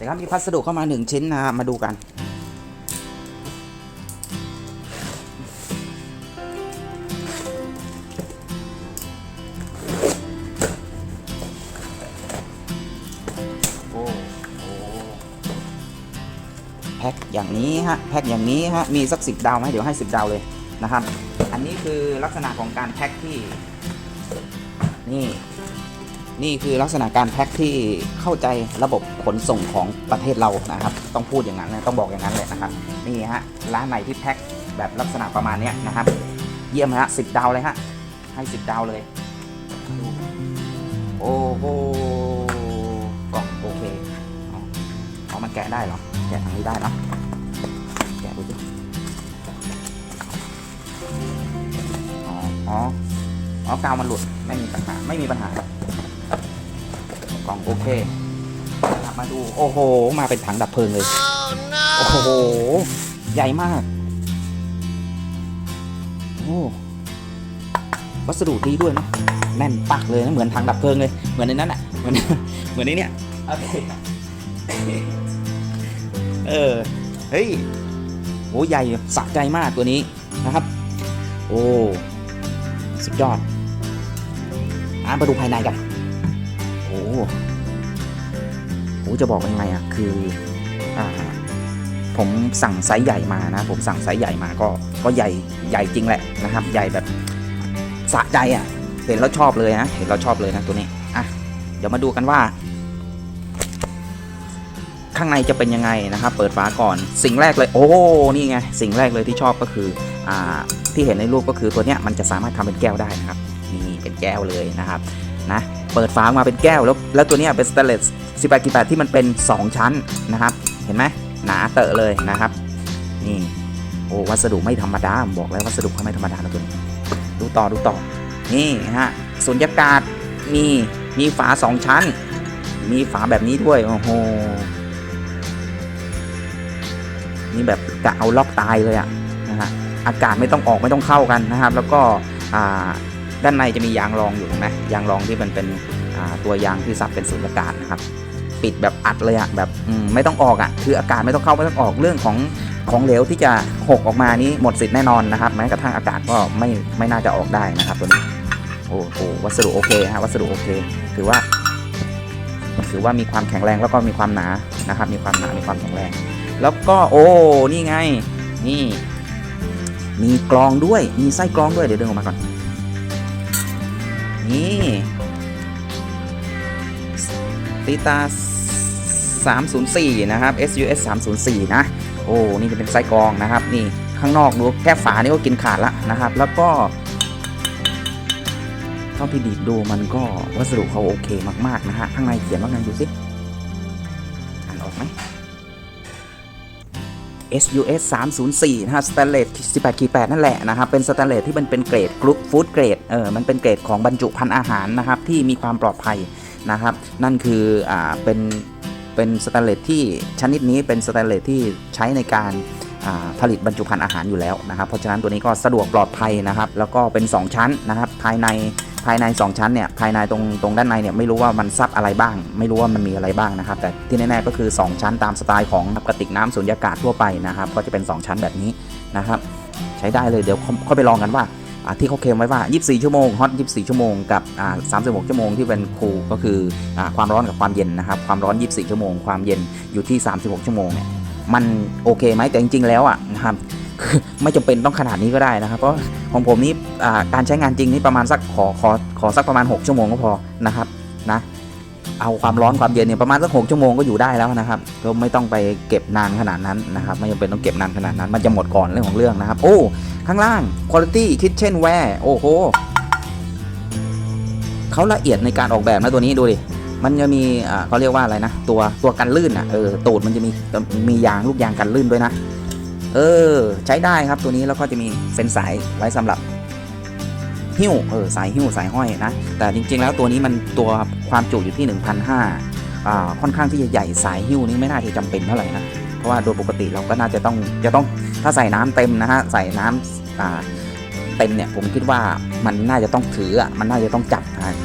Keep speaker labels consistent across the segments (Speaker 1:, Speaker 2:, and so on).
Speaker 1: ดีครับมีพัสดุเข้ามาหนึ่งชิ้นนะมาดูกัน โอ้โหแพ็คอย่างนี้ฮะแพ็คอย่างนี้ฮะมีสักสิบดาวไหมเดี๋ยวให้สิบดาวเลยนะครับ อันนี้คือลักษณะของการแพ็คที่นี่ นี่คือลักษณะการแพ็คที่เข้าใจระบบขนส่งของประเทศเรานะครับ ต้องพูดอย่างนั้นนะต้องบอกอย่างนั้นเลยนะครับนี่ฮะร้านไหนที่แพ็คแบบลักษณะประมาณนี้นะครับ เยี่ยมฮะสิบดาวเลยฮะให้สิบดาวเลยโอ้โหกล่องโอเคเอาเอมันแกะได้เหรอแกะทางนี้ได้เนะแกะดูสิอ๋ออ๋ออ๋อกาวมันหลุดไม่มีปัญหาไม่มีปัญหาครับ ล่องโอเคนะครับมาดูโอ้โห มาเป็นถังดับเพลิงเลย โอ้โห ใหญ่มาก โอ้วัสดุดีด้วยนะแน่นปักเลยนะเหมือนถังดับเพลิงเลย เหมือนในนั้นอะเหมือนเหมือนในเนี้ยโอเคเออเฮ้ยโหใหญ่สะใจมากตัวนี้นะครับ โอ้สุดยอดอะมาดูภายในกัน หโหจะบอกยังไงอะคืออ่าผมสั่งไซส์ใหญ่มานะ ผมสั่งไซส์ใหญ่มาก็ก็ใหญ่ใหญ่จริงแหละนะครับ ใหญ่แบบสะใจอะเห็นแล้วชอบเลยนะเห็นแล้วชอบเลยนะตัวนี้อะเดี๋ยวมาดูกันว่า ข้างในจะเป็นยังไงนะครับ เปิดฝาก่อนสิ่งแรกเลย โอ้นี่ไงสิ่งแรกเลยที่ชอบก็คืออ่าที่เห็นในรูปก็คือตัวเนี้ยมันจะสามารถทำเป็นแก้วได้นะครับนี่เป็นแก้วเลยนะครับ เปิดฝาออกมาเป็นแก้วแล้วแล้วตัวนี้เป็นสเตเลส18กี8ที่มันเป็น 2 ชั้นนะครับ เห็นไหมหนาเตอะเลยนะครับ นี่โอ้วัสดุไม่ธรรมดาบอกแล้ววัสดุเขาไม่ธรรมดานะตัวนี้ดูต่อดูต่อนี่ฮะสุญญากาศมีมีฝา 2 ชั้น มีฝาแบบนี้ด้วยโอ้โหนี่แบบกะเอาล็อกตายเลยอะนะฮะอากาศไม่ต้องออกไม่ต้องเข้ากันนะครับ แล้วก็อ่า ด้านในจะมียางรองอยู่นไหมยางรองที่มันเป็นตัวยางที่ซับเป็นสุญญากาศนะครับปิดแบบอัดเลยอะแบบไม่ต้องออกอะคืออากาศไม่ต้องเข้าไม่ต้องออกเรื่องของของเหลวที่จะหกออกมานี้หมดสิทธิ์แน่นอนนะครับแม้กระทั่งอากาศก็ไม่ไม่น่าจะออกได้นะครับตัวนี้โอ้โหวัสดุโอเคฮะวัสดุโอเค ถือว่าถือว่ามีความแข็งแรงแล้วก็มีความหนานะครับ มีความหนามีความแข็งแรง แล้วก็โอ้นี่ไงนี่ มีกรองด้วยมีไส้กรองด้วยเดี๋ยวเดึงออกมาก่อน นี่ติตา 304 นะครับ SUS 304 นะ โอ้ นี่จะเป็นไส้กรองนะครับ นี่ข้างนอกดูแค่ฝานี่ก็กินขาดละนะครับ แล้วก็เท่าที่ดีดดูมันก็วัสดุเขาโอเคมากๆนะฮะ ข้างในเขียนว่าไงดูสิ SUS 304นะฮะสแตนเลส18ขีด8นั่นแหละนะครับ เป็นสแตนเลสที่มันเป็นเกรดกรุ๊ปฟู้ดเกรดเออมันเป็นเกรดของบรรจุภัณฑ์อาหารนะครับ ที่มีความปลอดภัยนะครับ นั่นคืออ่าเป็นเป็นสแตนเลสที่ชนิดนี้เป็นสแตนเลสที่ใช้ในการอ่าผลิตบรรจุภัณฑ์อาหารอยู่แล้วนะครับ เพราะฉะนั้นตัวนี้ก็สะดวกปลอดภัยนะครับ แล้วก็เป็น 2 ชั้นนะครับ ภายใน ภายใน 2 ชั้นเนี่ยภายในตรงตรงด้านในเนี่ยไม่รู้ว่ามันซับอะไรบ้าง ไม่รู้ว่ามันมีอะไรบ้างนะครับ แต่ที่แน่ๆก็คือ 2 ชั้นตามสไตล์ของกระติกน้ำสุญญากาศทั่วไปนะครับ ก็จะเป็น 2 ชั้นแบบนี้นะครับ ใช้ได้เลยเดี๋ยวค่อยไปลองกันว่าที่เขาเคลมไว้ว่า 24 ชั่วโมง ฮอต 24 ชั่วโมง กับ 36 ชั่วโมงที่เป็นคูลก็คืออความร้อนกับความเย็นนะครับ ความร้อน 24 ชั่วโมง ความเย็นอยู่ที่ 36 ชั่วโมงเนี่ย มันโอเคไหมแต่จริงๆ แล้วอะนะครับ ไม่จำเป็นต้องขนาดนี้ก็ได้นะครับ เพราะของผมนี่การใช้งานจริงนี่ประมาณสักขอขอขอสักประมาณ 6 ชั่วโมงก็พอนะครับนะเอาความร้อนความเย็นเนี่ยประมาณสัก6ชั่วโมงก็อยู่ได้แล้วนะครับก็ไม่ต้องไปเก็บนานขนาดนั้นนะครับ ไม่จำเป็นต้องเก็บนานขนาดนั้น มันจะหมดก่อนเรื่องของเรื่องนะครับ โอ้ ข้างล่าง quality kitchenware โอ้โหเขาละเอียดในการออกแบบนะตัวนี้ดูดิมันจะมีเขาเรียกว่าอะไรนะ ตัวตัวกันลื่นอะเออตูดมันจะมีมียางลูกยางกันลื่นด้วยนะ เออ ใช้ได้ครับตัวนี้แล้วก็จะมีเป็นสายไว้สำหรับหิ้วเออสายหิ้วสายห้อยนะแต่จริง ๆ แล้วตัวนี้มันตัวความจุอยู่ที่ 1,500อ่าค่อนข้างที่จะใหญ่สายหิ้วนี่ไม่น่าจะจำเป็นเท่าไหร่นะเพราะว่าโดยปกติเราก็น่าจะต้องจะต้องถ้าใส่น้ำเต็มนะฮะใส่น้ำอ่าเต็มเนี่ยผมคิดว่ามันน่าจะต้องถืออะมันน่าจะต้องจับ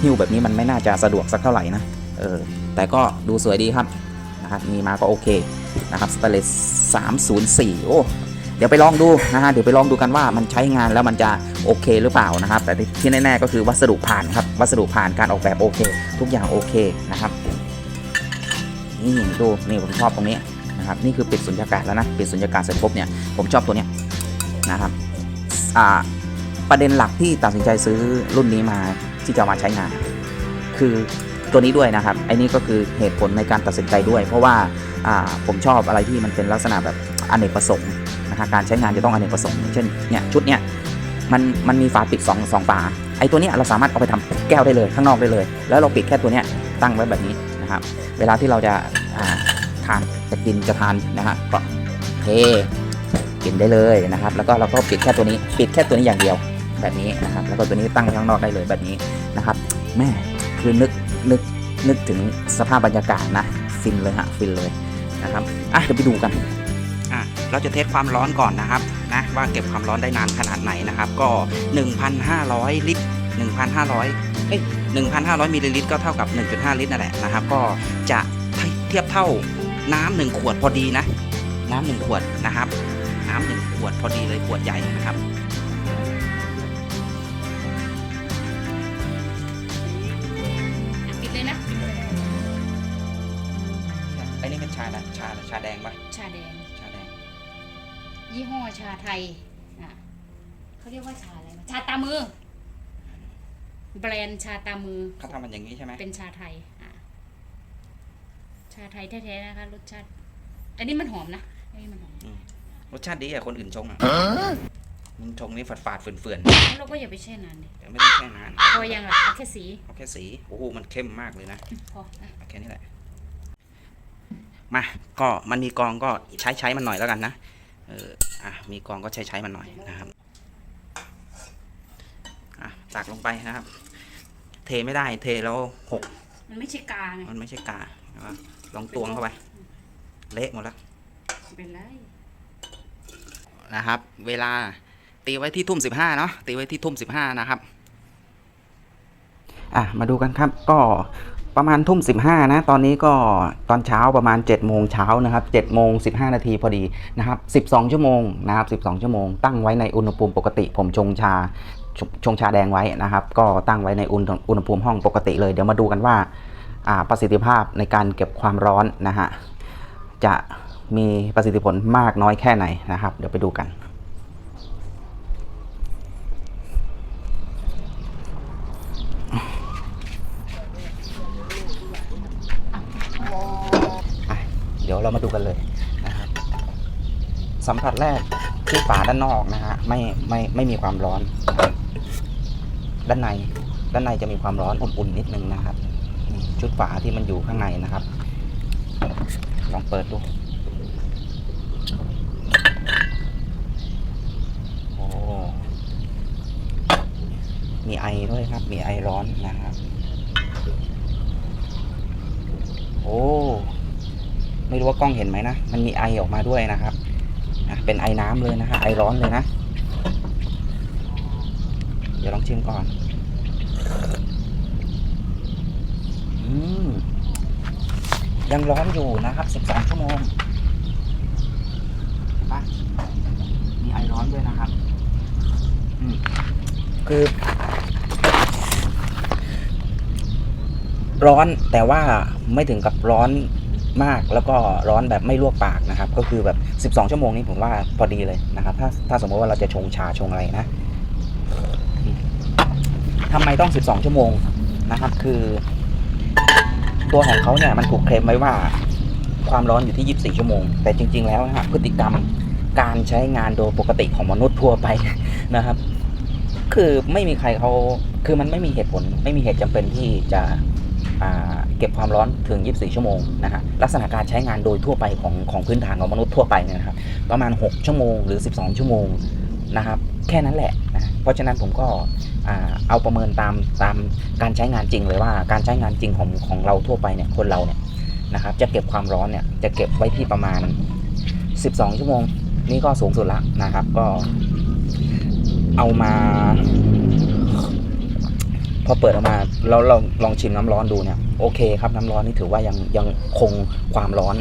Speaker 1: หิ้วแบบนี้มันไม่น่าจะสะดวกสักเท่าไหร่นะเออแต่ก็ดูสวยดีครับนะครับมีมาก็โอเค นะครับสเตเลส304 โอ้ เดี๋ยวไปลองดูนะฮะ เดี๋ยวไปลองดูกันว่ามันใช้งานแล้วมันจะโอเคหรือเปล่านะครับ แต่ที่แน่ๆก็คือวัสดุผ่านครับ วัสดุผ่านการออกแบบโอเค ทุกอย่างโอเคนะครับ นี่ดูนี่ผมชอบตรงนี้นะครับ นี่คือปิดสุญญากาศแล้วนะ ปิดสุญญากาศเสร็จปุ๊บเนี่ย ผมชอบตัวเนี้ยนะครับ อ่า ประเด็นหลักที่ตัดสินใจซื้อรุ่นนี้มาที่จะมาใช้งาน คือตัวนี้ด้วยนะครับไอ้นี่ก็คือเหตุผลในการตัดสินใจด้วย เพราะว่า ผมชอบอะไรที่มันเป็นลักษณะแบบอเนกประสงค์นะฮะการใช้งานจะต้องอเนกประสงค์เช่นเนี่ยชุดเนี่ยมันมันมีฝาปิด2องสองฝาไอ้ตัวเนี้ยเราสามารถเอาไปทำแก้วได้เลยข้างนอกได้เลย แล้วเราปิดแค่ตัวเนี้ยตั้งไว้แบบนี้นะครับ เวลาที่เราจะาทานจะกินจะทานนะฮะก็เทกินได้เลยนะครับ แล้วก็เราก็ปิดแค่ตัวนี้ ปิดแค่ตัวนี้อย่างเดียวแบบนี้นะครับ แล้วก็ตัวนี้ตั้งไว้ข้างนอกได้เลยแบบนี้นะครับแม่คือนึกนึกนึกถึงสภาพบรรยากาศนะฟินเลยฮะฟินเลย นะครับอะเดี๋ยวไปดูกันอะเราจะเทสความร้อนก่อนนะครับนะว่าเก็บความร้อนได้นานขนาดไหนนะครับ ก็ 1,500 ลิตร 1,500เอ้ย1,500มิลลิลิตรก็เท่ากับ 1.5 ลิตรนั่นแหละนะครับ ก็จะเทียบเท่าน้ำหนึ่งขวดพอดีนะ น้ำหนึ่งขวดนะครับ น้ำหนึ่งขวดพอดีเลยขวดใหญ่นะครับ
Speaker 2: ยี่ห้อชาไทยอะเขาเรียกว่าชาอะไรนะชาตามือ แบรนด์ชาตามือ
Speaker 1: เขาทำมันอย่างนี้ใช่ไหม
Speaker 2: เป็นชาไทยอะชาไทยแท้ๆนะคะรสชาติ อันนี้มันหอมนะอันนี้มันหอม
Speaker 1: รสชาติดีอะคนอื่นชงอะมันชงนี่ฝาดฝาดๆเฟื่อน
Speaker 2: แล้วเราก็อย่าไปแช่นานดิ
Speaker 1: ๆแต่ไม่ต้องแค่นาน
Speaker 2: พอยังล่ะเอาแค่สี
Speaker 1: เอาแค่สีโอ้โหมันเข้มมากเลยนะ
Speaker 2: พออะ
Speaker 1: เอาแค่นี้แหละ มา ก็มันมีกองก็ใช้ใช้มันหน่อยแล้วกันนะ เอออะมีกองก็ใช้ใช้มันหน่อยนะครับอะตักลงไปนะครับ เทไม่ได้เทแล้วหก
Speaker 2: มันไม่ใช่กาไง
Speaker 1: มันไม่ใช่กานะครับลองตวงเข้าไป เละหมดแล้ว
Speaker 2: เป็นไร
Speaker 1: นะครับ เวลาตีไว้ที่ทุ่มสิบห้าเนาะตีไว้ที่ทุ่มสิบห้านะครับ อะมาดูกันครับก็ ประมาณทุ่มสิบห้านะ ตอนนี้ก็ตอนเช้าประมาณ7จ็ดโมงเช้านะครับ7จ็ดโมงสินาทีพอดีนะครับ 12 ชั่วโมงนะครับ 12 ชั่วโมง ตั้งไว้ในอุณหภูมิปกติ ผมชงชาชชงชาแดงไว้นะครับ ก็ตั้งไว้ในอุณหอุณหภูมิห้องปกติเลย เดี๋ยวมาดูกันว่าอ่าประสิทธิภาพในการเก็บความร้อนนะฮะจะมีประสิทธิผลมากน้อยแค่ไหนนะครับ เดี๋ยวไปดูกัน อะ เรามาดูกันเลยนะครับสัมผัสแรกที่ฝาด้านนอกนะฮะไม่ไม่ไม่มีความร้อน ด้านในด้านในจะมีความร้อนอุ่นๆนิดนึงนะครับชุดฝาที่มันอยู่ข้างในนะครับ ลองเปิดดูโอ้มีไอด้วยครับ มีไอร้อนนะครับ โอ้ ไม่รู้ว่ากล้องเห็นไหมนะ มันมีไอออกมาด้วยนะครับอะเป็นไอน้ำเลยนะฮะไอร้อนเลยนะ เดี๋ยวลองชิมก่อน อืมยังร้อนอยู่นะครับ 12 ชั่วโมงอะมีไอร้อนด้วยนะครับ อืม คือ ร้อนแต่ว่าไม่ถึงกับร้อน มากแล้วก็ร้อนแบบไม่ลวกปากนะครับ ก็คือแบบ 12 ชั่วโมงนี้ผมว่าพอดีเลยนะครับ ถ้าถ้าสมมติว่าเราจะชงชาชงอะไรนะทำไมต้อง 12 ชั่วโมงนะครับ คือ ตัวของเขาเนี่ยมันถูกเคลมไว้ว่าความร้อนอยู่ที่ 24 ชั่วโมง แต่จริง ๆ แล้วนะฮะพฤติกรรมการใช้งานโดยปกติของมนุษย์ทั่วไปนะครับ คือไม่มีใครเขาคือมันไม่มีเหตุผล ไม่มีเหตุจำเป็นที่จะ เก็บความร้อนถึง 24 ชั่วโมงนะฮะลักษณะการใช้งานโดยทั่วไปของของพื้นฐานของมนุษย์ทั่วไปเนี่ยนะครับประมาณ 6 ชั่วโมงหรือ 12 ชั่วโมงนะครับแค่นั้นแหละนะเพราะฉะนั้นผมก็เอาประเมินตามตามการใช้งานจริงเลยว่าการใช้งานจริงของของเราทั่วไปเนี่ยคนเราเนี่ยนะครับจะเก็บความร้อนเนี่ยจะเก็บไว้ที่ประมาณ 12 ชั่วโมง นี่ก็สูงสุดละนะครับก็เอามา พอเปิดออกมาแล้วเราลองชิมน้ำร้อนดูเนี่ยโอเคครับน้ำร้อนนี่ถือว่ายังยังคงความร้อน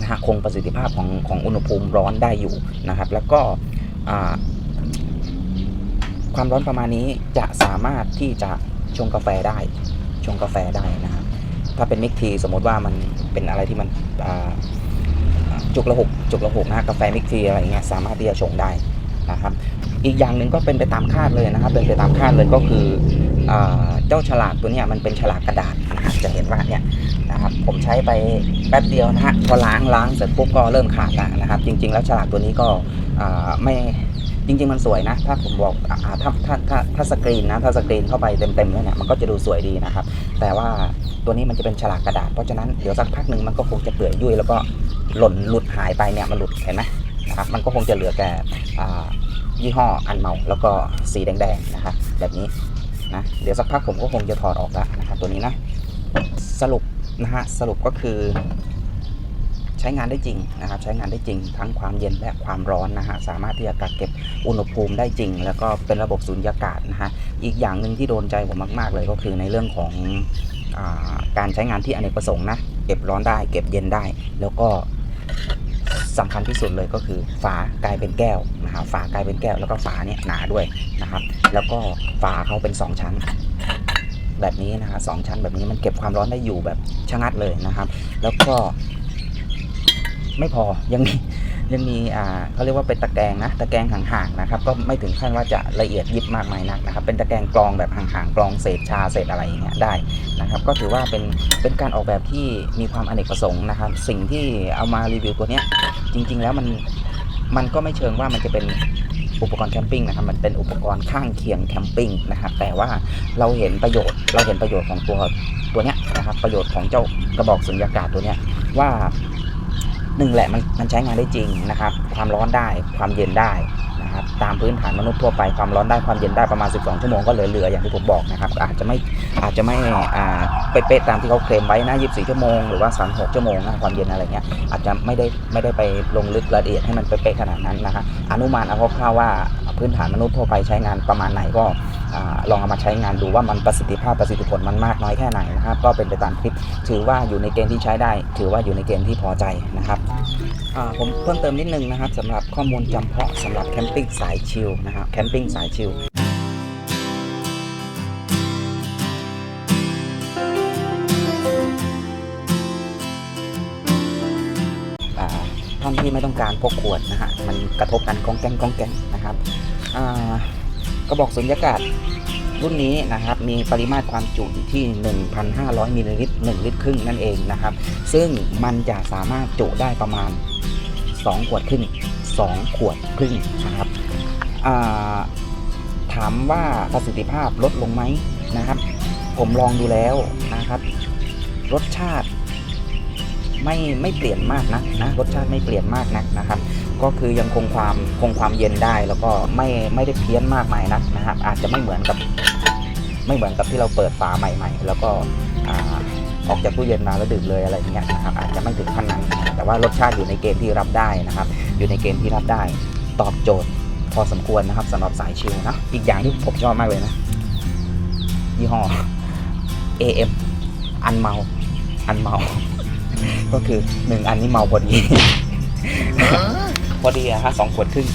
Speaker 1: นะฮะคงประสิทธิภาพของของอุณหภูมิร้อนได้อยู่นะครับ แล้วก็ความร้อนประมาณนี้จะสามารถที่จะชงกาแฟได้ ชงกาแฟได้นะครับถ้าเป็นมิกทีสมมติว่ามันเป็นอะไรที่มันจุกละหกจุกละหกนะกาแฟมิกทีอะไรเงี้ยสามารถที่จะชงได้นะครับ อีกอย่างหนึ่งก็เป็นไปตามคาดเลยนะครับ เป็นไปตามคาดเลยก็คือ เจ้าฉลากตัวนี้มันเป็นฉลากกระดาษนะครับจะเห็นว่าเนี่ยนะครับผมใช้ไปแป๊บเดียวนะฮะพอล้างล้างเสร็จปุ๊บก็เริ่มขาดแล้วนะครับ จริง ๆ แล้วฉลากตัวนี้ก็อ่าไม่จริงๆมันสวยนะ ถ้าผมบอกอถ้าถ้าถ้าถ้าสกรีนนะถ้าสกรีนเข้าไปเต็มๆแล้วเนี่ยมันก็จะดูสวยดีนะครับ แต่ว่าตัวนี้มันจะเป็นฉลากกระดาษเพราะฉะนั้นเดี๋ยวสักพักหนึ่งมันก็คงจะเปื่อยยุ่ยแล้วก็หล่นหลุดหายไปเนี่ยมันหลุดเห็นไหมนะครับมันก็คงจะเหลือแค่ยี่ห้ออันเมาแล้วก็สีแดงๆนะครับแบบนี้ นะเดี๋ยวสักพักผมก็คงจะถอดออกแล้วนะครับตัวนี้นะสรุปนะฮะสรุปก็คือ ใช้งานได้จริงนะครับ ใช้งานได้จริง ทั้งความเย็นและความร้อนนะฮะสามารถที่จะกักเก็บอุณหภูมิได้จริง แล้วก็เป็นระบบสูญญากาศนะฮะอีกอย่างหนึ่งที่โดนใจผมมาก ๆ เลยก็คือในเรื่องของอการใช้งานที่อเนกประสงค์นะเก็บร้อนได้ เก็บเย็นได้แล้วก็ สำคัญที่สุดเลยก็คือฝากลายเป็นแก้วนะครับฝากลายเป็นแก้วแล้วก็ฝาเนี่ยหนาด้วยนะครับ แล้วก็ฝาเขาเป็น 2 ชั้น แบบนี้นะฮะสองชั้นแบบนี้มันเก็บความร้อนได้อยู่แบบชะงัดเลยนะครับ แล้วก็ไม่พอยังมี ยังมีอ่าเขาเรียกว่าเป็นตะแกรงนะตะแกรงห่างๆนะครับก็ไม่ถึงขั้นว่าจะละเอียดยิบมากมายนักนะครับเป็นตะแกรงกรองแบบห่างๆกรองเศษชาเศษอะไรอย่างเงี้ยได้นะครับก็ถือว่าเป็นเป็นการออกแบบที่มีความอเนกประสงค์นะครับสิ่งที่เอามารีวิวตัวเนี้ยจริง ๆ แล้วมันมันก็ไม่เชิงว่ามันจะเป็นอุปกรณ์แคมปิ้งนะครับมันเป็นอุปกรณ์ข้างเคียงแคมปิ้งนะครับแต่ว่าเราเห็นประโยชน์ เราเห็นประโยชน์ของตัวตัวเนี้ยนะครับประโยชน์ของเจ้ากระบอกสุญญากาศตัวเนี้ยว่า หนึ่งแหละมันมันใช้งานได้จริงนะครับ ความร้อนได้ความเย็นได้นะครับตามพื้นฐานมนุษย์ทั่วไปความร้อนได้ความเย็นได้ประมาณ 12 ชั่วโมงก็เหลือๆอย่างที่ผมบอกนะครับ อาจจะไม่อาจจะไม่อ่าเป๊ะๆตามที่เขาเคลมไว้นะ 24 ชั่วโมงหรือว่า 36 ชั่วโมงนะความเย็นอะไรเงี้ยอาจจะไม่ได้ไม่ได้ไปลงลึกละเอียดให้มันเป๊ะๆขนาดนั้นนะฮะอนุมานเอาคร่าวๆว่า พื้นฐานมนุษย์ทั่วไปใช้งานประมาณไหนก็อลองเอามาใช้งานดูว่ามันประสิทธิภาพประสิทธิผลมันมากน้อยแค่ไหนนะครับ ก็เป็นไปตามคลิปถือว่าอยู่ในเกณฑ์ที่ใช้ได้ ถือว่าอยู่ในเกณฑ์ที่พอใจนะครับผมเพิ่มเติมนิดนึงนะครับสำหรับข้อมูลจำเพาะสำหรับแคมปิ้งสายชิลนะครับแคมปิ้งสายชิลท่านที่ไม่ต้องการพกขวดนะฮะมันกระทบกันกองแกงกองแกงนะครับ กระบอกสุญญากาศรุ่นนี้นะครับมีปริมาตรความจุอยู่ที่ 1,500 มิลลิลิตร1ลิตรครึ่งนั่นเองนะครับ ซึ่งมันจะสามารถจุได้ประมาณ 2 ขวดครึ่ง 2 ขวดครึ่งนะครับาถามว่าประสิทธิภาพลดลงไหมนะครับ ผมลองดูแล้วนะครับ รสชาติไม่ไม่เปลี่ยนมากนักนะรสชาติไม่เปลี่ยนมากนักนะครับ ก็คือยังคงความคงความเย็นได้ แล้วก็ไม่ไม่ได้เพี้ยนมากมายนักนะครับ อาจจะไม่เหมือนกับ ไม่เหมือนกับที่เราเปิดฝาใหม่ ๆ แล้วก็อออกจากตู้เย็นมาแล้วดื่มเลยอะไรอย่างเงี้ยนะครับอาจจะไม่ถึงขั้นนั้น แต่ว่ารสชาติอยู่ในเกณฑ์ที่รับได้นะครับ อยู่ในเกณฑ์ที่รับได้ ตอบโจทย์พอสมควรนะครับสำหรับสายชิลนะอีกอย่างที่ผมชอบมากเลยนะ ยี่ห้อ AM อันเมาอันเมา ก็คือหนึ่งอันนี้เมาพอดี พอดีอะฮะสองขวดครึ่ง